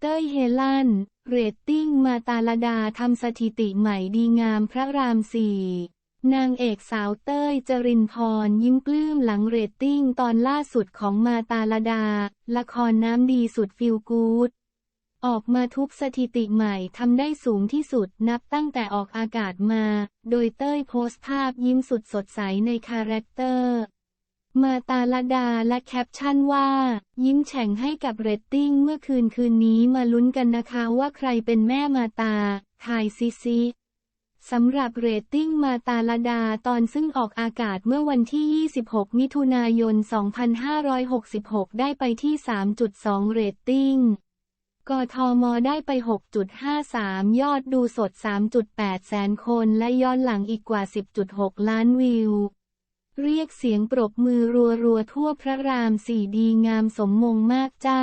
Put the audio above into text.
เต้ยเฮลันเรตติ้งมาตาลดาทำสถิติใหม่ดีงามพระรามสี่นางเอกสาวเต้ยจรินพรยิ้มกลื้มหลังเรตติ้งตอนล่าสุดของมาตาลดา ละครน้ำดีสุดฟิลกูดออกมาทุบสถิติใหม่ทำได้สูงที่สุดนับตั้งแต่ออกอากาศมา โดยเต้ยโพสต์ภาพยิ้มสุดสดใสในคาแรคเตอร์ มาตาลดาและแคปชั่นว่า ยิ้มแฉ่งให้กับเรตติ้งเมื่อคืนคืนนี้มาลุ้นกันนะคะว่าใครเป็นแม่มาตาทายซิซิสำหรับเรตติ้งมาตาลดาตอนซึ่งออกอากาศเมื่อวันที่ 26 มิถุนายน 2566 ได้ไปที่ 3.2 เรตติ้ง กทมได้ไป 6.53 ยอดดูสด 3.8 แสนคน และย้อนหลังอีกกว่า 10.6 ล้านวิว รียกเสียงปรบมือรัวๆทั่วพระรามสี่ดีงามสมมงมากจ้า